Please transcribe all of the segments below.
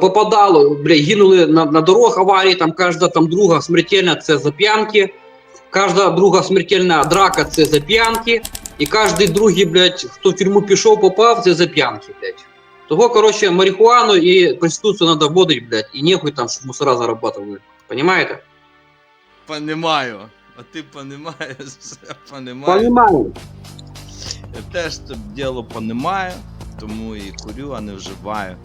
попадало, блядь, гинули на, на дорогах аварії, там кожна там друга смертельна це за п'янки, кожна друга смертельна драка це за п'янки, і кожен другий, блядь, хто в тюрму пішов, попав, це за п'янки, блядь. Того, короче, марихуану і проституцію треба вводити, блядь, і нехуй там, щоб мусора зарабатывали. Понимаете? Понимаю. А ти понімаєш, все понімаю. Понимаю. Я теж це діло понімаю, тому і курю, а не вживаю.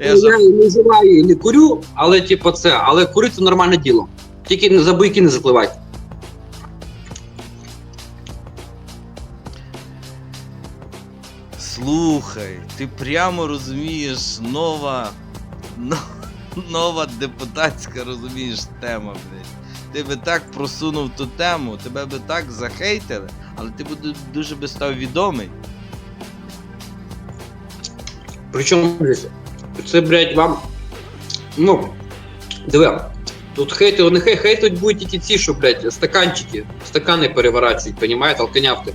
Я Я, не вживаю і не курю, але типу це, але курити це нормальне діло. Тільки не за буйки не запливайте. Слухай, ти прямо розумієш нова. Нова депутатська, розумієш, тема, блядь. Ти би так просунув ту тему, тебе би так захейтили, але ти би дуже би став відомий. Причому, це, блядь, вам. Ну, диви, тут хейти, не хей, хейтить будуть тільки ці, що, блядь, стаканчики, стакани переворачують, понімаєте, алканявки.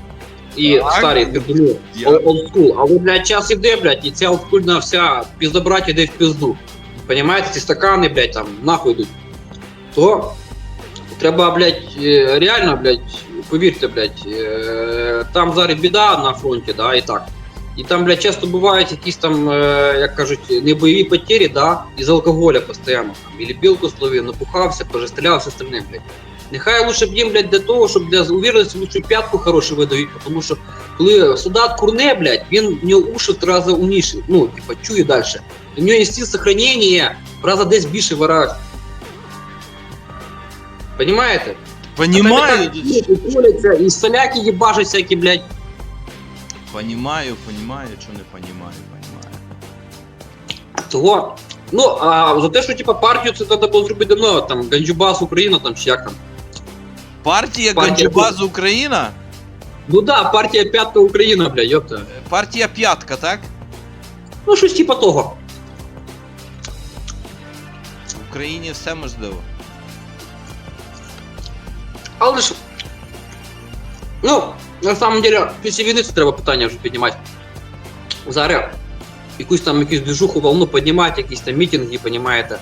І Так. старі піздуни, Я- олдскул. А ви, блядь, час іде, блядь, і ця олдскульна вся піздобрать іде в пізду. Понімаєте, ці стакани, блядь, там, нахуй йдуть. То треба, блядь, е, реально, блядь, повірте, блядь, е, там зараз біда на фронті, да, і так. І там, блядь, часто бувають якісь там, е, як кажуть, не бойові потери, да, із алкоголя постійно. Там, или білку словив, напухався, пожестріляв, все остальне, блядь. Нехай лучше б'єм, блядь, для того, щоб для уверенності лучше п'ятку хорошу видають, тому що коли солдат курне, блядь, він в нього уші три рази умніше, ну, типа, чує далі. У нього інстинкт сохранення в рази десь більше вирають. Понимаете? Понімаю, І соляки їбажать всякі, блядь. Понімаю, понімаю, що не понімаю, понімаю. Того. Ну, а за те, що типа партію це треба було зробити давно, там Ганджубас Україна, там чи як там. Партія Партія Ганджубаз Україна? Ну да, партія П'ятка Україна, бля, йопта. Партія п'ятка, так? Ну, щось типа того. В Україні все можливо. Але ж. Ну, на самом деле, після війни це треба питання вже піднімати. Зараз якусь там якусь движуху, волну піднімати, якісь там мітинги, понімаєте.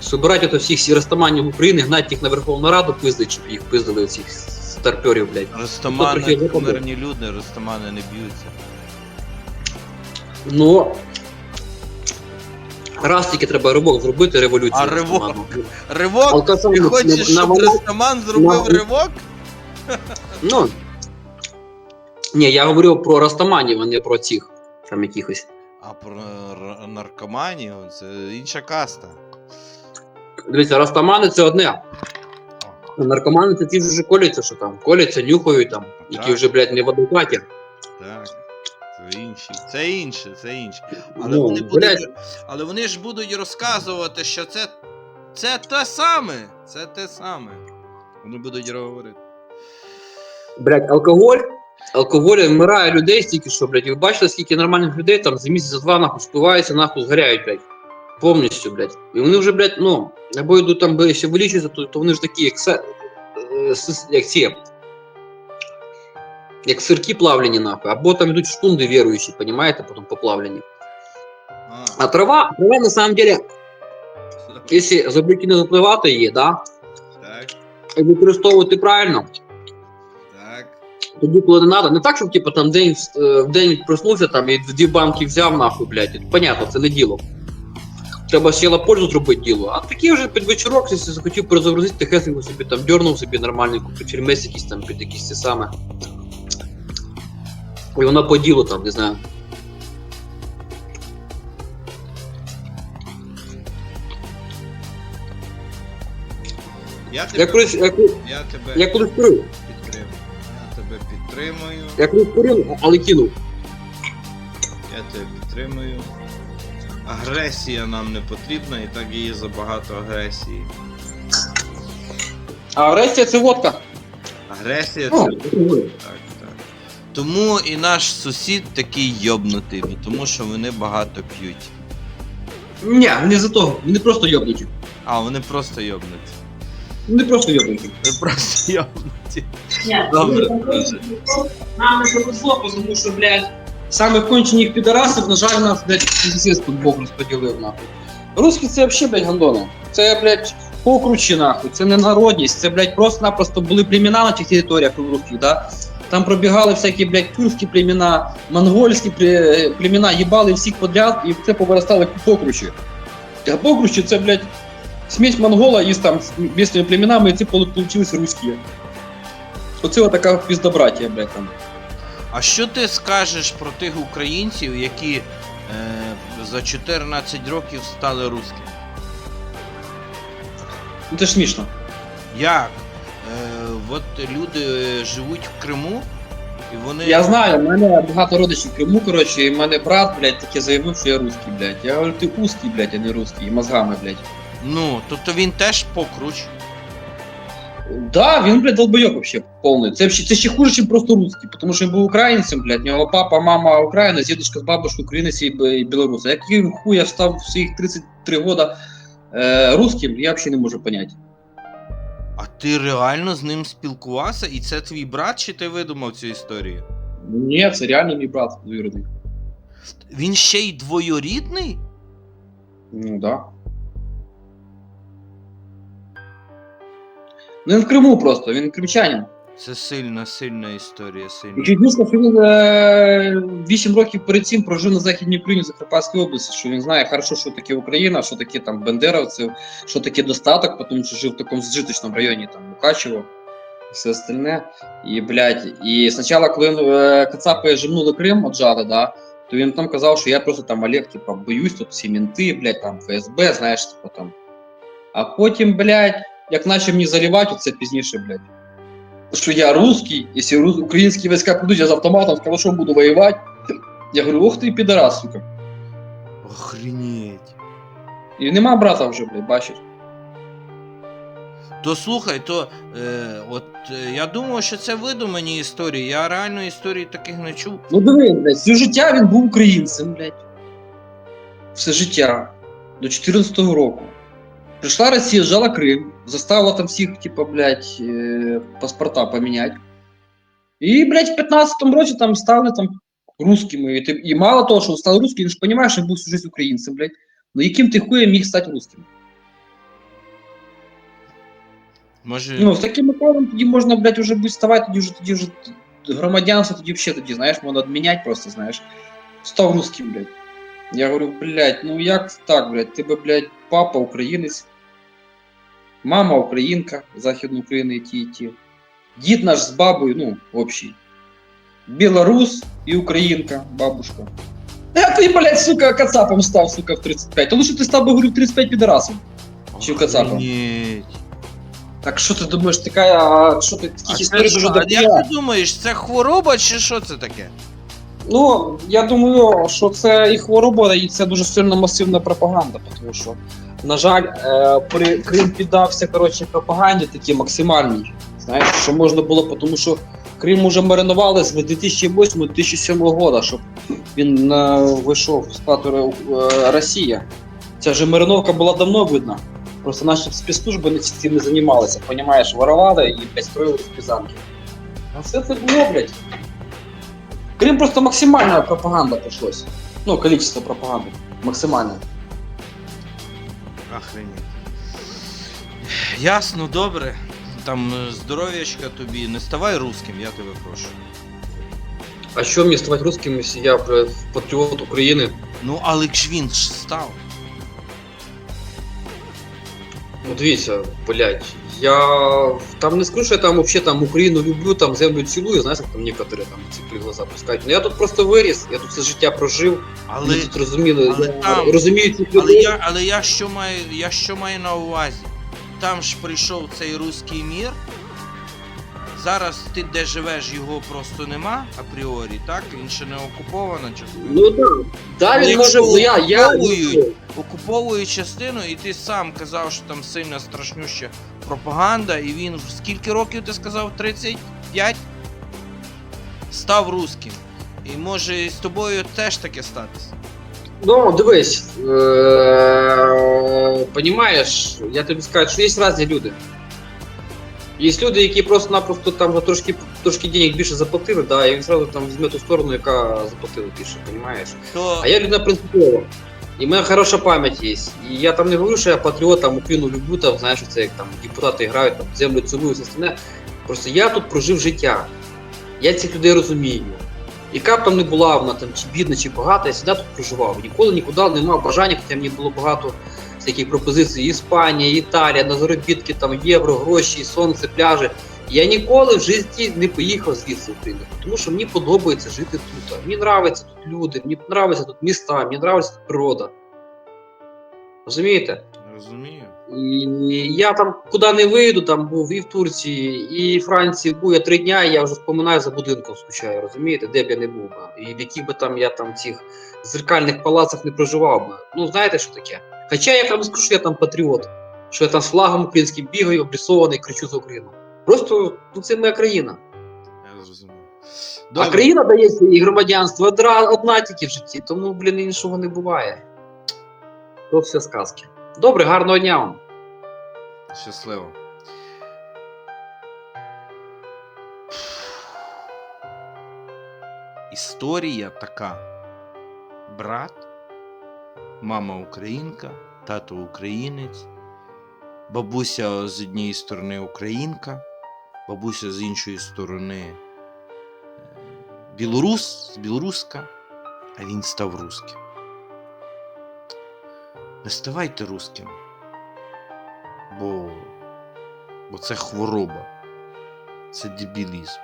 Собирати ото всіх сіростаманів України, гнати їх на Верховну Раду, пиздить, щоб їх пиздили цих старперів, блядь. Ростомани мирні люди, ростомани не б'ються. Ну. Раз тільки треба ривок зробити революцію. А ривок? Ривок? Ти хочеш, щоб Ростоман зробив ривок? Ну. Ні, я говорю про ростоманів, а не про цих там якихось. А про р- наркоманію це інша каста. Дивіться, ростомани це одне. А наркомани це ті вже коляться, що там. Коляться, нюхають там, які вже, блядь, не в адекваті. Так. Це інші. Це інше, це інше. Але Ну, вони будуть. Але вони ж будуть розказувати, що це. Це те саме. Це те саме. Вони будуть говорити. Блядь, алкоголь. Алкоголь вмирає людей стільки, що, блядь, ви бачили, скільки нормальних людей там за місяць за два нахуй спиваються, нахуй згоряють, блядь. Повністю, блядь. І вони вже, блядь, ну, або йдуть там, ще вилічуються, то, то вони ж такі, як, се, е, сис- як ці. Як сирки плавлені, нахуй. Або там йдуть штунди віруючі, понімаєте, потім поплавлені. А, А трава, трава на самом деле, якщо за буйки не запливати її, да, так, і використовувати правильно. Тоді, коли не треба, не так, щоб типу, там день, е, в день проснувся там і дві банки взяв нахуй, блядь. Понятно, це не діло. Треба сіла пользу зробити діло. А такий вже під вечірок, якщо захотів перезагрузити, тихесенько собі там дьорнув собі нормальний чермес якийсь там під якісь ті саме. І вона по ділу там, не знаю. Я тебе, Я колись, я, я тебе я колись підтримую. я колись курив, але кинув. Я тебе підтримую. Агресія нам не потрібна, і так є забагато агресії. А агресія це водка. Агресія це так, так. Тому і наш сусід такий йобнутий, бо тому що вони багато п'ють. Ні, не за того, вони просто йобнуті. А, вони просто йобнуті. Вони просто йобнуті. Вони просто йобнуті. Ні, Добре, ну, друже. Нам не повезло, тому що, блядь, самих кончених підарасів, на жаль, нас, блядь, пиздец тут Бог розподілив, нахуй. Русські це взагалі, блядь, гандони. Це, блядь, покручі, нахуй, це не народність, це, блядь, просто-напросто були племена на тих територіях русських, да? Там пробігали всякі, блядь, тюркські племена, монгольські племена, їбали всіх подряд, і це повиростали покручі. А покручі це, блядь, смесь монгола із там місцевими племенами, і це получились русські. Оце отака піздобратія, блядь, там. А що ти скажеш про тих українців, які е, за 14 років стали русскими? Ну це ж смішно. Як? Е, от люди живуть в Криму, і вони. Я знаю, в мене багато родичів в Криму, коротше, і в мене брат, блядь, таке заявив, що я русський, блядь. Я говорю, ти узкий, блядь, а не русський, і мозгами, блядь. Ну, тобто він теж покруч. Да, він, блядь, долбойок вообще повний. Це, вообще- це ще хуже, ніж просто русський, тому що він був українцем, блядь, у нього папа, мама українець, дідусь з бабушкою українець і, б- і білорус. А який хуй я став в своїх 33 года е, русським, я взагалі не можу поняти. А ти реально з ним спілкувався? І це твій брат, чи ти видумав цю історію? Ні, це реально мій брат двоюродний. Він ще й двоюрідний? Ну да. Ну він в Криму просто, він кримчанин. Це сильна, сильна історія, сильна. дійсно, що він е, 8 років перед цим прожив на Західній Україні в Закарпатській області, що він знає хорошо, що таке Україна, що таке там бандеровці, що таке достаток, тому що жив в такому зжиточному районі, там Мукачево, все остальне. І, блядь, і спочатку, коли е, Кацапи жимнули Крим, отжали, да, то він там казав, що я просто там Олег, типа, боюсь, тут всі мінти, блядь, там ФСБ, знаєш, типа там. А потім, блядь, як почав мені заливати, це пізніше, блядь. Що я русский, якщо рус... українські війська прийдуть, я з автоматом з калашом буду воювати. Я говорю, ох ти підарас, сука. Охренеть. І нема брата вже, блядь, бачиш. То слухай, то е, от е, я думав, що це видумані історії. Я реально історій таких не чув. Ну диви, блядь, все життя він був українцем, блядь. Все життя. До 14-го року. Прийшла Росія, зжала Крим, заставила там всіх, типа, блядь, е, паспорта поміняти. І, блядь, в 15-му році там стали там русскими. І, ти- і мало того, що стали русскими, він ж розумієш, що він був всю життя українцем, блядь. Ну яким ти хуєм міг стати русским? Може. Ну, з таким правом тоді можна, блядь, уже будь ставати, тоді вже тоді вже громадянство, тоді взагалі тоді, знаєш, можна відміняти просто, знаєш. Став русским, блядь. Я говорю, блядь, ну як так, блядь, тебе, блядь, папа українець, мама українка, Західної України і ті, і ті. Дід наш з бабою, ну, общий. Білорус і українка, бабушка. А ти, блядь, сука, кацапом став, сука, в 35. Та лучше ти став би, говорю, в 35 підарасом. чи в Кацапа? Охренеть. Так що ти думаєш, така, а що ти таких історій дуже а як ти думаєш, це хвороба чи що це таке? Ну, я думаю, що це і хвороба, і це дуже сильно масивна пропаганда, тому що, на жаль, е, при Крим піддався коротше, пропаганді такій максимальній. Знаєш, що можна було, тому що Крим уже маринували з 2008-2007 року, щоб він е, вийшов в склад е, Росії. Ця же мариновка була давно видна. Просто наші спецслужби не цим не займалися, понімаєш, воровали і блядь, строїли спізанки. А все це було, блядь. Крым просто максимальная пропаганда пришлось. Ну, количество пропаганды. Максимальное. Охренеть. Ясно, добре. Там е, здоров'ячка тобі, не ставай русським, я тебе прошу. А що мені ставати русским, якщо я вже патріот України? Ну, але ж він ж став. Ну дивіться, блядь, я там не скажу, що я там вообще там Україну люблю, там землю цілую, знаєш, як там некоторі там ці глаза пускають. Ну я тут просто виріс, я тут все життя прожив, Але, але тут розуміли, але я там- розумію цих але, я, але я що маю, я що маю на увазі? Там ж прийшов цей руський мір. Зараз ти де живеш, його просто нема апріорі, так? Він ще не окупована частина. Ну так, да, він може, ну я, я, окуповують, частину, і ти сам казав, що там сильна страшнюща пропаганда, і він в скільки років ти сказав? 35? Став русським. І може з тобою теж таке статися. Ну, дивись, е- понімаєш, я тобі скажу, що є різні люди. Є люди, які просто-напросто там трошки, трошки денег більше заплатили, да, і він зразу там візьме ту сторону, яка заплатила більше, розумієш? То А я людина принципова. І в мене хороша пам'ять є. І я там не говорю, що я патріот, там Україну люблю, там, знаєш, це як там депутати грають, там землю цілую, все остальне. Просто я тут прожив життя. Я цих людей розумію. Яка б там не була вона там, чи бідна, чи багата, я завжди тут проживав. Ніколи нікуди не мав бажання, хоча мені було багато всяких пропозицій. Іспанія, Італія, на заробітки, там євро, гроші, сонце, пляжі. Я ніколи в житті не поїхав звідси України, тому що мені подобається жити тут. Мені подобаються тут люди, мені подобаються тут міста, мені подобається тут природа. Розумієте? розумію. І я там куди не вийду, там був і в Турції, і в Франції був я три дня, і я вже вспоминаю за будинком скучаю, розумієте, де б я не був би. І в яких би там я там цих зеркальних палацах не проживав би. Ну знаєте, що таке? Хоча я не скажу, що я там патріот, що я там з флагом українським бігаю, обрисований, кричу за Україну. Просто ну, це моя країна. Я зрозумів. А країна дається і громадянство одра- одна тільки в житті, тому, блін, іншого не буває. То все сказки. Добре, гарного дня вам. Щасливо. Історія така. Брат, мама українка, тато українець, бабуся з однієї сторони українка, бабуся з іншої сторони е, білорус, білоруска, а він став русським. Не ставайте русским бо, бо це хвороба, це дебілізм.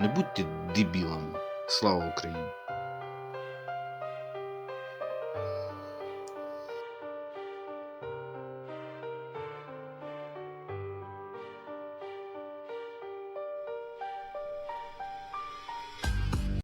Не будьте дебілами. Слава Україні!